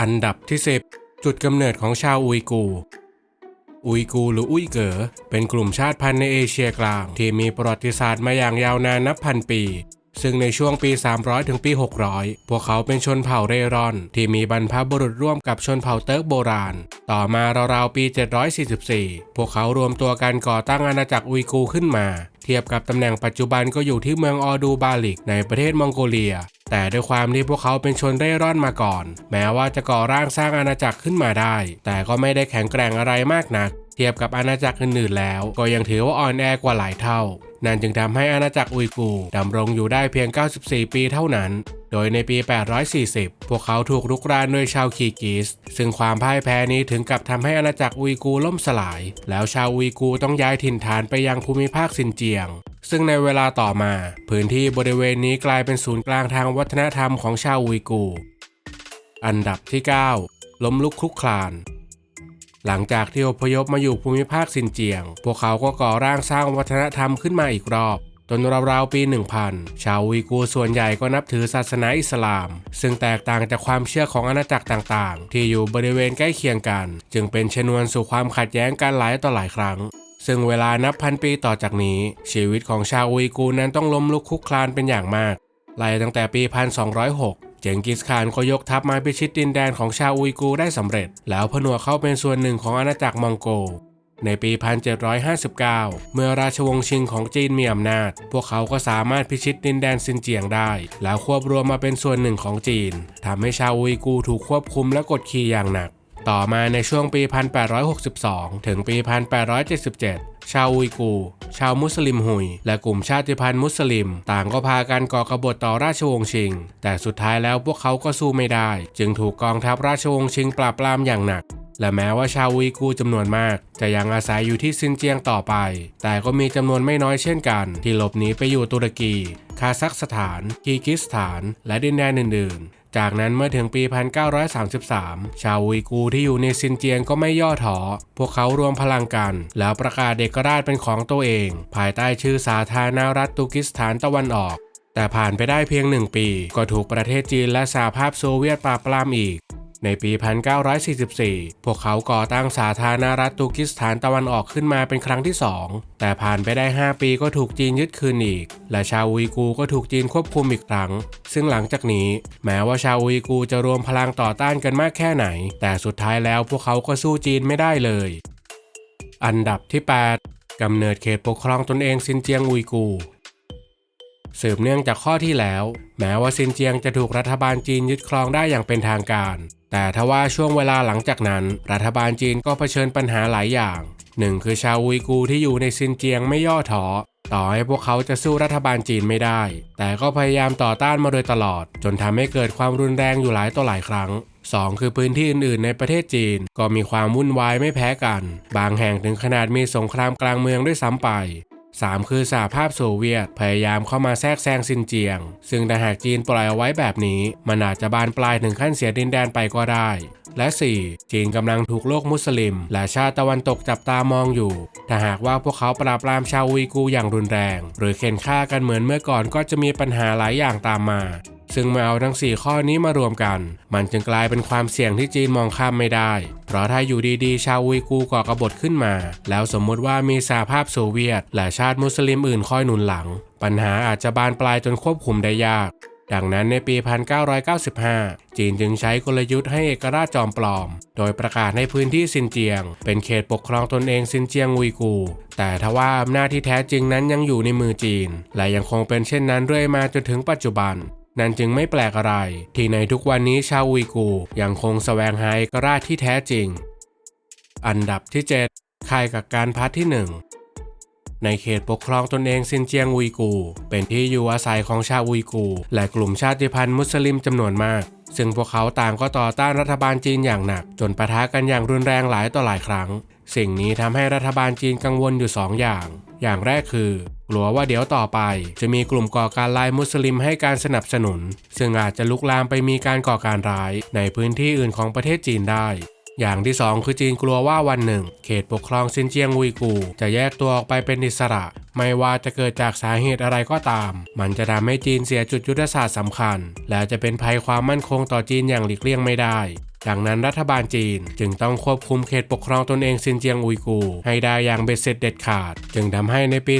อันดับที่ 10 จุดกำเนิดของชาวอุยกู อุยกูหรืออุยเก๋อเป็นกลุ่มชาติพันธุ์ในเอเชียกลาง ที่มีประวัติศาสตร์มาอย่างยาวนานนับพันปี ซึ่งในช่วงปี 300 ถึงปี 600 พวกเขาเป็นชนเผ่าเร่ร่อน ที่มีบรรพบุรุษร่วมกับชนเผ่าเติร์กโบราณ ต่อมาราวๆปี 744 พวกเขารวมตัวกันก่อตั้งอาณาจักรอุยกูขึ้นมา เทียบกับตำแหน่งปัจจุบันก็อยู่ที่เมืองออดูบาลิกในประเทศมองโกเลีย แต่ด้วยความที่พวกเขาเป็นชนเร่ร่อนมาก่อน แม้ว่าจะก่อร่างสร้างอาณาจักรขึ้นมาได้ แต่ก็ไม่ได้แข็งแกร่งอะไรมากนัก เทียบกับอาณาจักรอื่นๆแล้ว ก็ยังถือว่าอ่อนแอกว่าหลายเท่า นั่นจึงทำให้อาณาจักรอุยกูดำรงอยู่ได้เพียง 94 ปีเท่านั้น โดยในปี 840 พวกเขาถูกรุกรานโดยชาวคีกิส ซึ่งความพ่ายแพ้นี้ถึงกับทำให้อาณาจักรอุยกูล่มสลาย แล้วชาวอุยกูต้องย้ายถิ่นฐานไปยังภูมิภาคซินเจียง ซึ่งในเวลาต่อมา พื้นที่บริเวณนี้กลายเป็นศูนย์กลางทางวัฒนธรรมของชาวอุยกู อันดับที่ 9 ล้มลุกคลุกคลาน หลังจากที่อพยพมาอยู่ภูมิภาคซินเจียง พวกเขาก็ก่อร่างสร้างวัฒนธรรมขึ้นมาอีกรอบจนราวๆปี 1000 ชาวอุยกูส่วนใหญ่ก็นับถือศาสนาอิสลาม ซึ่งแตกต่างจากความเชื่อของอาณาจักรต่างๆ ที่อยู่บริเวณใกล้เคียงกัน จึงเป็นชนวนสู่ความขัดแย้งกันหลายต่อหลายครั้ง ซึ่งเวลานับพันปีต่อจากนี้ ชีวิตของชาวอุยกูนั้นต้องล้มลุกคลุกคลานเป็นอย่างมากไล่ตั้งแต่ปี 1206 เจงกิสข่านก็ยกทัพมาพิชิตดินแดนของชาวอุยกูได้สำเร็จ แล้วผนวกเข้าเป็นส่วนหนึ่งของอาณาจักรมองโกในปี 1759 เมื่อราชวงศ์ชิงของจีนมีอำนาจ พวกเขาก็สามารถพิชิตดินแดนซินเจียงได้ แล้วควบรวมมาเป็นส่วนหนึ่งของจีน ทำให้ชาวอุยกูถูกควบคุมและกดขี่อย่างหนัก ต่อมาในช่วงปี 1862 ถึงปี 1877 ชาวอุยกู ชาวมุสลิมหุย และกลุ่มชาติพันธุ์มุสลิม ต่างก็พากันก่อกบฏต่อราชวงศ์ชิง แต่สุดท้ายแล้วพวกเขาก็สู้ไม่ได้ จึงถูกกองทัพราชวงศ์ชิงปราบปรามอย่างหนักและแม้ว่าชาวอุยกูจำนวนมาก จะยังอาศัยอยู่ที่ซินเจียงต่อไป แต่ก็มีจำนวนไม่น้อยเช่นกัน ที่หลบหนีไปอยู่ตุรกี คาซัคสถานคีกิสถาน และดินแดนอื่นๆ จากนั้นเมื่อถึงปี 1933 ชาวอุยกูที่อยู่ในซินเจียงก็ไม่ย่อท้อ พวกเขารวมพลังกัน แล้วประกาศเอกราชเป็นของตัวเอง ภายใต้ชื่อสาธารณรัฐตุกิสถานตะวันออก แต่ผ่านไปได้เพียงหนึ่งปี ก็ถูกประเทศจีนและสหภาพโซเวียตปราบปรามอีก ในปี 1944 พวกเขาก่อตั้งสาธารณรัฐตุกิสถานตะวันออกขึ้นมาเป็นครั้งที่ 2 แต่ผ่านไปได้ 5 ปีก็ถูกจีนยึดคืนอีก และชาวอุยกูก็ถูกจีนควบคุมอีกครั้ง ซึ่งหลังจากนี้ แม้ว่าชาวอุยกูจะรวมพลังต่อต้านกันมากแค่ไหน แต่สุดท้ายแล้วพวกเขาก็สู้จีนไม่ได้เลย อันดับที่ 8กำเนิดเขตปกครองตนเองซินเจียงอุยกู สืบเนื่องจากข้อที่แล้ว แม้ว่าซินเจียงจะถูกรัฐบาลจีนยึดครองได้อย่างเป็นทางการ แต่ทว่าช่วงเวลาหลังจากนั้น รัฐบาลจีนก็เผชิญปัญหาหลายอย่างหนึ่งคือชาวอุยกูที่อยู่ในซินเจียงไม่ย่อท้อต่อให้พวกเขาจะสู้รัฐบาลจีนไม่ได้ แต่ก็พยายามต่อต้านมาโดยตลอด จนทำให้เกิดความรุนแรงอยู่หลายต่อหลายครั้ง 2 คือพื้นที่อื่นๆ ในประเทศจีน ก็มีความวุ่นวายไม่แพ้กัน บางแห่งถึงขนาดมีสงครามกลางเมืองด้วยซ้ำไป 3 คือสหภาพโซเวียตพยายามเข้ามาแทรกแซงซินเจียง ซึ่งถ้าหากจีนปล่อยเอาไว้แบบนี้ มันอาจจะบานปลายถึงขั้นเสียดินแดนไปก็ได้ และ 4. จีนกำลังถูกโลกมุสลิม และชาติตะวันตกจับตามองอยู่ ถ้าหากว่าพวกเขาปราบปรามชาววีกูอย่างรุนแรง หรือเข็นฆ่ากันเหมือนเมื่อก่อนก็จะมีปัญหาหลายอย่างตามมา ซึ่งเมื่อเอาทั้ง 4 ข้อนี้มารวมกัน มันจึงกลายเป็นความเสี่ยงที่จีนมองข้ามไม่ได้ เพราะถ้าอยู่ดีๆ ชาวอุยกูก่อกบฏขึ้นมา แล้วสมมุติว่ามีสหภาพโซเวียต และชาติมุสลิมอื่นคอยหนุนหลัง ปัญหาอาจจะบานปลายจนควบคุมได้ยากดังนั้นในปี 1995 จีนจึงใช้กลยุทธ์ให้เอกราชจอมปลอม โดยประกาศให้พื้นที่ซินเจียง เป็นเขตปกครองตนเองซินเจียงอุยกู แต่ทว่าอำนาจที่แท้จริงนั้นยังอยู่ในมือจีน และยังคงเป็นเช่นนั้นเรื่อยมาจนถึงปัจจุบัน นั่นจึงไม่แปลกอะไร ที่ในทุกวันนี้ชาวอุยกูยังคงแสวงหาเอกราชที่แท้จริง อันดับที่ 7 ค่ายกักการพัดที่ 1 ในเขตปกครองตนเองซินเจียงอุยกู เป็นที่อยู่อาศัยของชาวอุยกู และกลุ่มชาติพันธุ์มุสลิมจำนวนมาก ซึ่งพวกเขาต่างก็ต่อต้านรัฐบาลจีนอย่างหนัก จนปะทะกันอย่างรุนแรงหลายต่อหลายครั้ง สิ่งนี้ทำให้รัฐบาลจีนกังวลอยู่ 2 อย่าง อย่างแรกคือกลัวว่าเดี๋ยวต่อไป จะมีกลุ่มก่อการร้ายมุสลิมให้การสนับสนุน ซึ่งอาจจะลุกลามไปมีการก่อการร้าย ในพื้นที่อื่นของประเทศจีนได้อย่างที่ 2 คือจีนกลัวว่าวันหนึ่ง เขตปกครองซินเจียงอุยกูจะแยกตัวออกไปเป็นอิสระ ไม่ว่าจะเกิดจากสาเหตุอะไรก็ตาม มันจะทำให้จีนเสียจุดยุทธศาสตร์สำคัญ และจะเป็นภัยความมั่นคงต่อจีนอย่างหลีกเลี่ยงไม่ได้ ดังนั้นรัฐบาลจีนจึงต้องควบคุมเขตปกครองตนเองซินเจียงอุยกู ให้ได้อย่างเบ็ดเสร็จเด็ดขาด จึงทำให้ในปี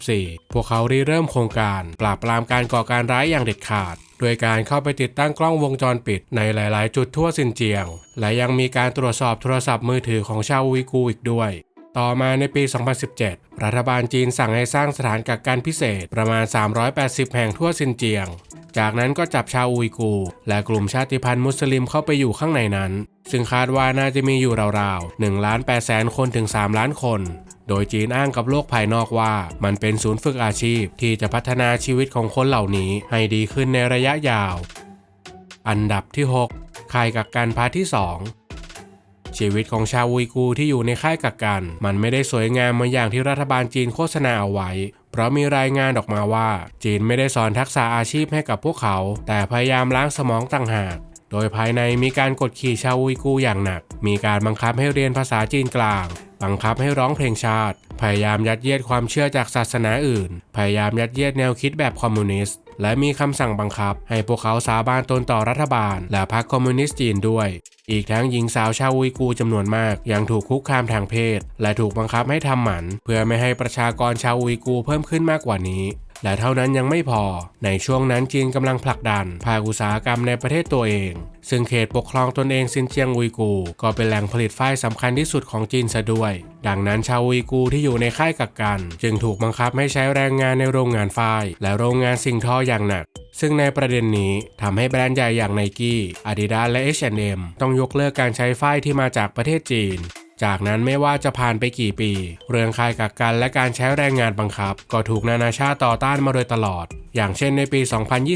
2014 พวกเขาริเริ่มโครงการปราบปรามการก่อการร้ายอย่างเด็ดขาดโดยการเข้าไปติดตั้งกล้องวงจรปิดในหลาย ๆ จุดทั่วซินเจียง และยังมีการตรวจสอบโทรศัพท์มือถือของชาวอุยกูอีกด้วย ต่อมาในปี 2017 รัฐบาลจีนสั่งให้สร้างสถานกักกันพิเศษประมาณ 380 แห่งทั่วซินเจียง จากนั้นก็จับชาวอุยกู และกลุ่มชาติพันธุ์มุสลิมเข้าไปอยู่ข้างในนั้น ซึ่งคาดว่าน่าจะมีอยู่ราวๆ1ล้าน8แสนคนถึง 3 ล้านคน โดยจีนอ้างกับโลกภายนอกว่า มันเป็นศูนย์ฝึกอาชีพที่จะพัฒนาชีวิตของคนเหล่านี้ให้ดีขึ้นในระยะยาว อันดับที่ 6 ค่ายกักกันพาร์ทที่ 2 ชีวิตของชาวอุยกูที่อยู่ในค่ายกักกัน มันไม่ได้สวยงามเหมือนอย่างที่รัฐบาลจีนโฆษณาเอาไว้ เพราะมีรายงานออกมาว่า จีนไม่ได้สอนทักษะอาชีพให้กับพวกเขา แต่พยายามล้างสมองต่างหากโดยภายในมีการกดขี่ชาวอุยกูอย่างหนัก มีการบังคับให้เรียนภาษาจีนกลาง บังคับให้ร้องเพลงชาติ พยายามยัดเยียดความเชื่อจากศาสนาอื่น พยายามยัดเยียดแนวคิดแบบคอมมิวนิสต์ และมีคำสั่งบังคับ ให้พวกเขาสาบานตนต่อรัฐบาล และพรรคคอมมิวนิสต์จีนด้วย อีกทั้งหญิงสาวชาวอุยกูจำนวนมาก ยังถูกคุกคามทางเพศ และถูกบังคับให้ทำหมัน เพื่อไม่ให้ประชากรชาวอุยกูเพิ่มขึ้นมากกว่านี้ และเท่านั้นยังไม่พอ ในช่วงนั้นจีนกำลังผลักดันภาคอุตสาหกรรมในประเทศตัวเอง ซึ่งเขตปกครองตนเองซินเจียงอุยกู ก็เป็นแหล่งผลิตฝ้ายสำคัญที่สุดของจีนซะด้วย ดังนั้นชาวอุยกูที่อยู่ในค่ายกักกัน จึงถูกบังคับให้ใช้แรงงานในโรงงานฝ้ายและโรงงานสิ่งทออย่างหนักซึ่งในประเด็นนี้ทำให้แบรนด์ใหญ่อย่างไนกี้ Adidas และ H&M ต้องยกเลิกการใช้ฝ้ายที่มาจากประเทศจีน จากนั้นไม่ว่าจะผ่านไปกี่ปี เรื่องค่ายกักกันและการใช้แรงงานบังคับ ก็ถูกนานาชาติต่อต้านมาโดยตลอด อย่างเช่นในปี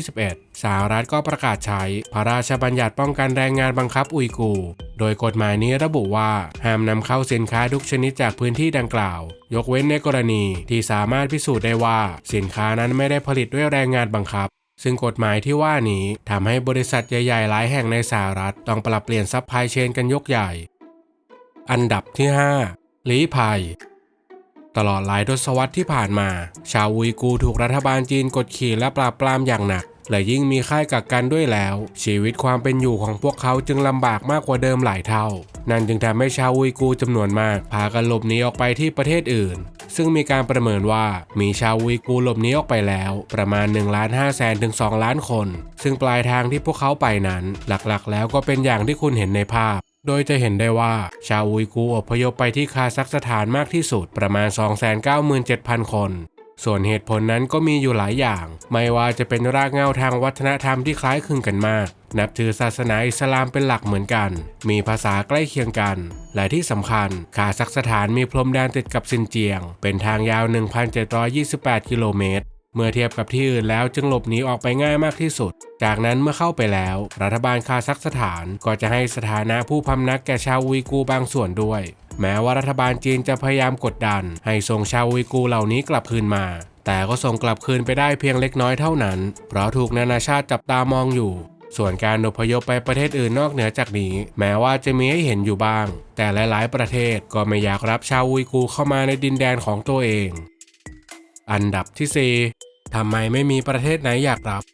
2021 สหรัฐก็ประกาศใช้พระราชบัญญัติป้องกันแรงงานบังคับอุยกูร์โดยกฎหมายนี้ระบุว่าห้ามนำเข้าสินค้าทุกชนิดจากพื้นที่ดังกล่าว ยกเว้นในกรณีที่สามารถพิสูจน์ได้ว่า สินค้านั้นไม่ได้ผลิตด้วยแรงงานบังคับซึ่งกฎหมายที่ว่านี้ทำให้บริษัทใหญ่ๆ หลายแห่งในสหรัฐ ต้องปรับเปลี่ยนซัพพลายเชนกันยกใหญ่ อันดับที่ 5 ลี้ภัย ตลอดหลายทศวรรษที่ผ่านมา ชาวอุยกูถูกรัฐบาลจีนกดขี่และปราบปรามอย่างหนัก และยิ่งมีค่ายกักกันด้วยแล้ว ชีวิตความเป็นอยู่ของพวกเขาจึงลำบากมากกว่าเดิมหลายเท่า นั่นจึงทำให้ชาวอุยกูจำนวนมาก พากันหลบหนีออกไปที่ประเทศอื่น ซึ่งมีการประเมินว่ามีชาวอุยกูหลบหนีออกไปแล้ว ประมาณ1ล้าน5แสนถึง2ล้านคน ซึ่งปลายทางที่พวกเขาไปนั้น หลักๆ แล้วก็เป็นอย่างที่คุณเห็นในภาพ โดยจะเห็นได้ว่าชาวอุยกูร์อพยพไปที่คาซัคสถานมากที่สุดประมาณ 297,000 คน ส่วนเหตุผลนั้นก็มีอยู่หลายอย่าง ไม่ว่าจะเป็นรากเหง้าทางวัฒนธรรมที่คล้ายคลึงกันมาก นับถือศาสนาอิสลามเป็นหลักเหมือนกัน มีภาษาใกล้เคียงกัน และที่สำคัญคาซัคสถานมีพรมแดนติดกับซินเจียง เป็นทางยาว 1,728 กิโลเมตร เมื่อเทียบกับที่อื่นแล้วจึงหลบหนีออกไปง่ายมากที่สุด จากนั้นเมื่อเข้าไปแล้ว รัฐบาลคาซัคสถานก็จะให้สถานะผู้พำนักแก่ชาวอุยกูบางส่วนด้วย แม้ว่ารัฐบาลจีนจะพยายามกดดัน ให้ส่งชาวอุยกูเหล่านี้กลับคืนมา แต่ก็ส่งกลับคืนไปได้เพียงเล็กน้อยเท่านั้น เพราะถูกนานาชาติจับตามองอยู่ ส่วนการอพยพไปประเทศอื่นนอกเหนือจากนี้ แม้ว่าจะมีให้เห็นอยู่บ้าง แต่หลาย ๆ ประเทศก็ไม่อยากรับชาวอุยกูเข้ามาในดินแดนของตัวเองอันดับที่ 4 ทำไมไม่มีประเทศไหนอยากรับ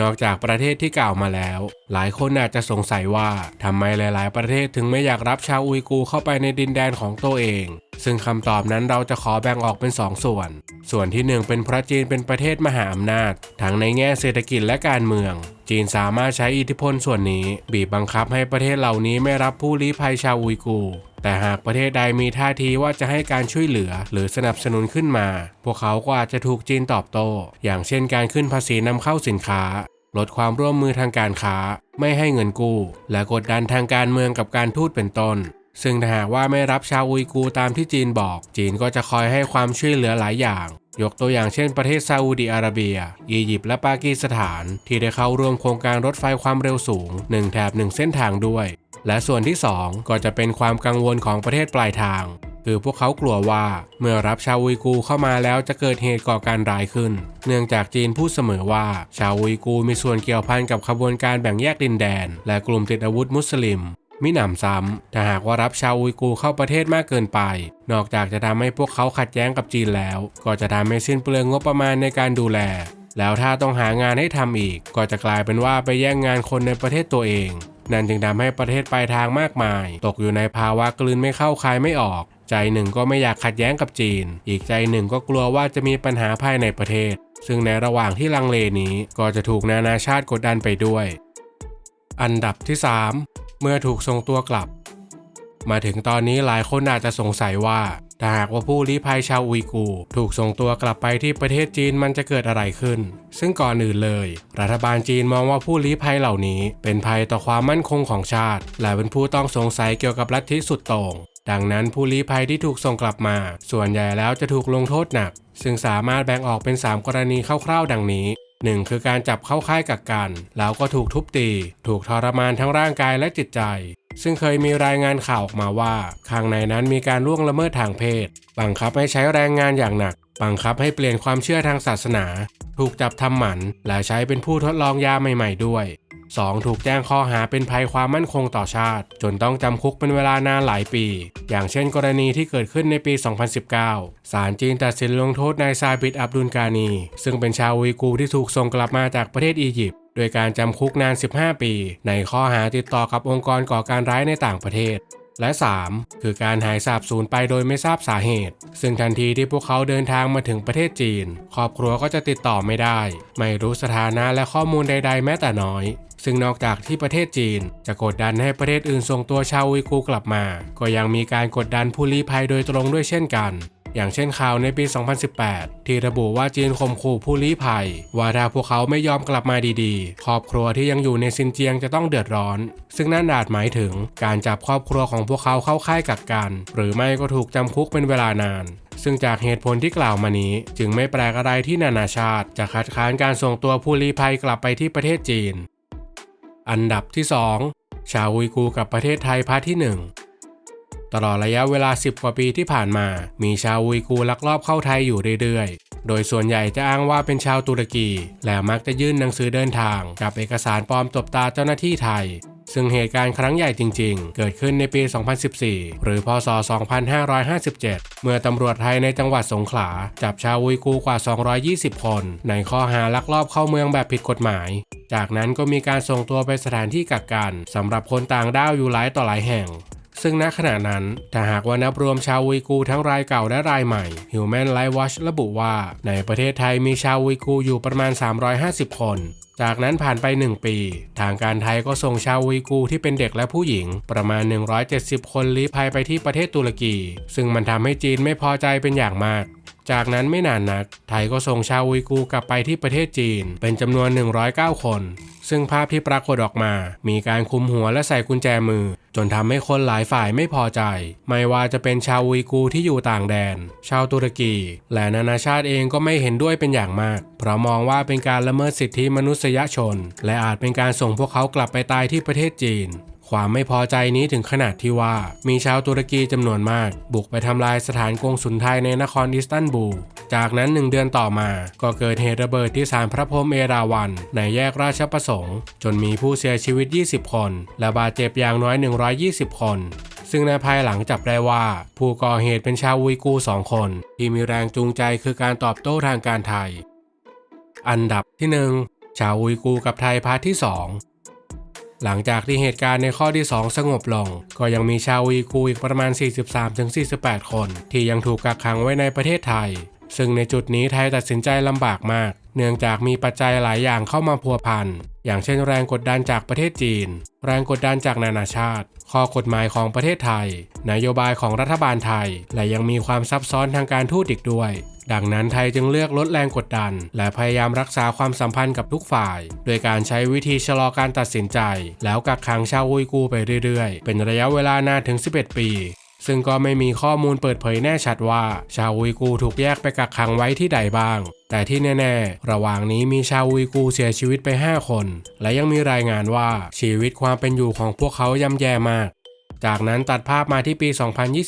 นอกจากประเทศที่กล่าวมาแล้ว หลายคนอาจจะสงสัยว่าทำไมหลาย ๆ ประเทศถึงไม่อยากรับชาวอุยกูร์เข้าไปในดินแดนของตัวเอง ซึ่งคำตอบนั้นเราจะขอแบ่งออกเป็น 2 ส่วน ส่วนที่ 1 เป็นเพราะจีนเป็นประเทศมหาอำนาจ ทั้งในแง่เศรษฐกิจและการเมือง จีนสามารถใช้อิทธิพลส่วนนี้ บีบบังคับให้ประเทศเหล่านี้ไม่รับผู้ลี้ภัยชาวอุยกูร์ แต่หากประเทศใดมีท่าทีว่าจะให้การช่วยเหลือหรือสนับสนุนขึ้นมา พวกเขาก็อาจจะถูกจีนตอบโต้ อย่างเช่นการขึ้นภาษีนำเข้าสินค้า ลดความร่วมมือทางการค้า ไม่ให้เงินกู้ และกดดันทางการเมืองกับการทูตเป็นต้น ซึ่งถ้าหากว่าไม่รับชาวอุยกูตามที่จีนบอก จีนก็จะคอยให้ความช่วยเหลือหลายอย่าง ยกตัวอย่างเช่นประเทศซาอุดิอาระเบีย อียิปต์และปากีสถาน ที่ได้เข้าร่วมโครงการรถไฟความเร็วสูงหนึ่งแถบหนึ่งเส้นทางด้วย และส่วนที่ 2 ก็จะเป็นความกังวลของประเทศปลายทาง คือพวกเขากลัวว่าเมื่อรับชาวอุยกูเข้ามาแล้วจะเกิดเหตุก่อการร้ายขึ้น เนื่องจากจีนพูดเสมอว่า ชาวอุยกูมีส่วนเกี่ยวพันกับขบวนการแบ่งแยกดินแดน และกลุ่มติดอาวุธมุสลิม มิหนำซ้ำถ้าหากว่ารับชาวอุยกูร์เข้าประเทศมากเกินไป นอกจากจะทำให้พวกเขาขัดแย้งกับจีนแล้ว ก็จะทำให้สิ้นเปลืองงบประมาณในการดูแล แล้วถ้าต้องหางานให้ทำอีก ก็จะกลายเป็นว่าไปแย่งงานคนในประเทศตัวเอง นั่นจึงทำให้ประเทศปลายทางมากมาย ตกอยู่ในภาวะกลืนไม่เข้าคายไม่ออกใจหนึ่งก็ไม่อยากขัดแย้งกับจีน อีกใจหนึ่งก็กลัวว่าจะมีปัญหาภายในประเทศ ซึ่งในระหว่างที่ลังเลนี้ก็จะถูกนานาชาติกดดันไปด้วย อันดับที่ 3 เมื่อถูกส่งตัวกลับ มาถึงตอนนี้หลายคนอาจจะสงสัยว่าถ้าหากว่าผู้ลี้ภัยชาวอุยกูร์ถูกส่งตัวกลับไปที่ประเทศจีนมันจะเกิดอะไรขึ้น ซึ่งก่อนอื่นเลย รัฐบาลจีนมองว่าผู้ลี้ภัยเหล่านี้ เป็นภัยต่อความมั่นคงของชาติ และเป็นผู้ต้องสงสัยเกี่ยวกับลัทธิสุดโต่งดังนั้นผู้ลี้ภัยที่ถูกส่งกลับมา ส่วนใหญ่แล้วจะถูกลงโทษหนัก ซึ่งสามารถแบ่งออกเป็น 3 กรณีคร่าวๆ ดังนี้ หนึ่งคือการจับเข้าค่ายกักกัน แล้วก็ถูกทุบตี ถูกทรมานทั้งร่างกายและจิตใจ ซึ่งเคยมีรายงานข่าวออกมาว่า ข้างในนั้นมีการล่วงละเมิดทางเพศ บังคับให้ใช้แรงงานอย่างหนัก บังคับให้เปลี่ยนความเชื่อทางศาสนา ถูกจับทำหมัน และใช้เป็นผู้ทดลองยาใหม่ ๆ ด้วย 2. ถูกแจ้งข้อหาเป็นภัยความมั่นคงต่อชาติ จนต้องจำคุกเป็นเวลานานหลายปี อย่างเช่นกรณีที่เกิดขึ้นในปี 2019 ศาลจีนตัดสินลงโทษนายซาบิดอับดุลกานี ซึ่งเป็นชาวอียกูร์ที่ถูกส่งกลับมาจากประเทศอียิปต์โดยการจำคุกนาน 15 ปี ในข้อหาติดต่อกับองค์กรก่อการร้ายในต่างประเทศ และ 3. คือการหายสาบสูญไปโดยไม่ทราบสาเหตุ ซึ่งทันทีที่พวกเขาเดินทางมาถึงประเทศจีน ครอบครัวก็จะติดต่อไม่ได้ ไม่รู้สถานะและข้อมูลใด ๆ แม้แต่น้อย ซึ่งนอกจากที่ประเทศจีน จะกดดันให้ประเทศอื่นส่งตัวชาวอุยกูกลับมา ก็ยังมีการกดดันผู้ลี้ภัยโดยตรงด้วยเช่นกัน อย่างเช่นข่าวในปี 2018 ที่ระบุว่าจีนข่มขู่ผู้ลี้ภัย ว่าถ้าพวกเขาไม่ยอมกลับมาดีๆ ครอบครัวที่ยังอยู่ในซินเจียงจะต้องเดือดร้อน ซึ่งนั่นอาจหมายถึงการจับครอบครัวของพวกเขาเข้าค่ายกักกัน หรือไม่ก็ถูกจำคุกเป็นเวลานานซึ่งจากเหตุผลที่กล่าวมานี้ จึงไม่แปลกอะไรที่นานาชาติ จะคัดค้านการส่งตัวผู้ลี้ภัยกลับไปที่ประเทศจีน อันดับที่ 2 ชาวอุยกูกับประเทศไทยพาร์ทที่ 1 ตลอดระยะเวลา 10 กว่าปีที่ผ่านมา มีชาวอุยกูลักลอบเข้าไทยอยู่เรื่อยๆ โดยส่วนใหญ่จะอ้างว่าเป็นชาวตุรกี และมักจะยื่นหนังสือเดินทาง กับเอกสารปลอมตบตาเจ้าหน้าที่ไทย ซึ่งเหตุการณ์ครั้งใหญ่จริงๆ เกิดขึ้นในปี 2014 หรือพศ 2557 เมื่อตำรวจไทยในจังหวัดสงขลา จับชาวอุยกูกว่า 220 คน ในข้อหาลักลอบเข้าเมืองแบบผิดกฎหมายจากนั้นก็มีการส่งตัวไปสถานที่กักกันสำหรับคนต่างด้าวอยู่หลายต่อหลายแห่ง ซึ่งณขณะนั้นถ้าหากว่านับรวมชาวอุยกูทั้งรายเก่าและรายใหม่ Human Rights Watch ระบุว่า ในประเทศไทยมีชาวอุยกูอยู่ประมาณ 350 คน จากนั้นผ่านไป 1 ปี ทางการไทยก็ส่งชาวอุยกูที่เป็นเด็กและผู้หญิง ประมาณ 170 คนลี้ภัยไปที่ประเทศตุรกี ซึ่งมันทำให้จีนไม่พอใจเป็นอย่างมาก จากนั้นไม่นานนัก ไทยก็ส่งชาวอุยกูกลับไปที่ประเทศจีน เป็นจำนวน 109 คน ซึ่งภาพที่ปรากฏออกมา มีการคุมหัวและใส่กุญแจมือ จนทำให้คนหลายฝ่ายไม่พอใจ ไม่ว่าจะเป็นชาวอุยกูที่อยู่ต่างแดน ชาวตุรกี และนานาชาติเองก็ไม่เห็นด้วยเป็นอย่างมาก เพราะมองว่าเป็นการละเมิดสิทธิมนุษยชน และอาจเป็นการส่งพวกเขากลับไปตายที่ประเทศจีน ความไม่พอใจนี้ถึงขนาดที่ว่ามีชาวตุรกีจำนวนมาก บุกไปทำลายสถานกงสุลไทยในนครอิสตันบูล จากนั้นหนึ่งเดือนต่อมา ก็เกิดเหตุระเบิดที่ศาลพระพรหมเอราวัณในแยกราชประสงค์ จนมีผู้เสียชีวิต 20 คน และบาดเจ็บอย่างน้อย 120 คนซึ่งในภายหลังจับได้ว่า ผู้ก่อเหตุเป็นชาวอุยกูสองคน ที่มีแรงจูงใจคือการตอบโต้ทางการไทย อันดับที่ 1 ชาวอุยกูกับไทยพาร์ทที่ 2 หลังจากที่เหตุการณ์ในข้อที่ 2 สงบลง ก็ยังมีชาวอุยกูอีกประมาณ 43-48 คน ที่ยังถูกกักขังไว้ในประเทศไทย ซึ่งในจุดนี้ไทยตัดสินใจลำบากมาก เนื่องจากมีปัจจัยหลายอย่างเข้ามาพัวพัน อย่างเช่นแรงกดดันจากประเทศจีน แรงกดดันจากนานาชาติ ข้อกฎหมายของประเทศไทย นโยบายของรัฐบาลไทย และยังมีความซับซ้อนทางการทูตอีกด้วย ดังนั้นไทยจึงเลือกลดแรงกดดัน และพยายามรักษาความสัมพันธ์กับทุกฝ่าย โดยการใช้วิธีชะลอการตัดสินใจ แล้วกักขังชาวอุยกูร์ไปเรื่อยๆ เป็นระยะเวลานานถึง 11 ปี ซึ่งก็ไม่มีข้อมูลเปิดเผยแน่ชัดว่า ชาวอุยกูถูกแยกไปกักขังไว้ที่ใดบ้าง แต่ที่แน่ๆ ระหว่างนี้มีชาวอุยกูเสียชีวิตไป 5 คน และยังมีรายงานว่าชีวิตความเป็นอยู่ของพวกเขาย่ำแย่มากจากนั้นตัดภาพมาที่ปี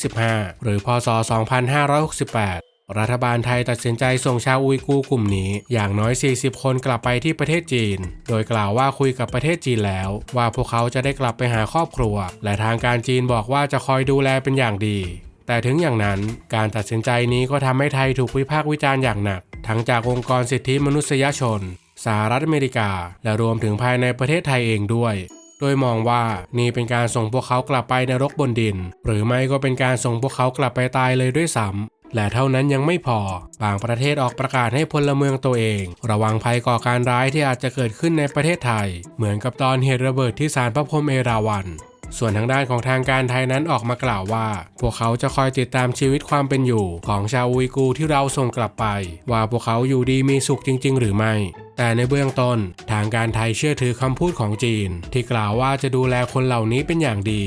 2025 หรือ พศ 2568 รัฐบาลไทยตัดสินใจส่งชาวอุยกูร์กลุ่มนี้ อย่างน้อย 40 คนกลับไปที่ประเทศจีน โดยกล่าวว่าคุยกับประเทศจีนแล้ว ว่าพวกเขาจะได้กลับไปหาครอบครัว และทางการจีนบอกว่าจะคอยดูแลเป็นอย่างดี แต่ถึงอย่างนั้นการตัดสินใจนี้ก็ทำให้ไทยถูกวิพากษ์วิจารณ์อย่างหนัก ทั้งจากองค์กรสิทธิมนุษยชนสหรัฐอเมริกา และรวมถึงภายในประเทศไทยเองด้วยโดยมองว่านี่เป็นการส่งพวกเขากลับไปนรกบนดิน หรือไม่ก็เป็นการส่งพวกเขากลับไปตายเลยด้วยซ้ำ และเท่านั้นยังไม่พอ บางประเทศออกประกาศให้พลเมืองตัวเอง ระวังภัยก่อการร้ายที่อาจจะเกิดขึ้นในประเทศไทย เหมือนกับตอนเหตุระเบิดที่ศาลพระพรมเอราวัณส่วนทางด้านของทางการไทยนั้นออกมากล่าวว่า พวกเขาจะคอยติดตามชีวิตความเป็นอยู่ ของชาวอุยกูที่เราส่งกลับไป ว่าพวกเขาอยู่ดีมีสุขจริง ๆ หรือไม่ แต่ในเบื้องต้น ทางการไทยเชื่อถือคำพูดของจีน ที่กล่าวว่าจะดูแลคนเหล่านี้เป็นอย่างดี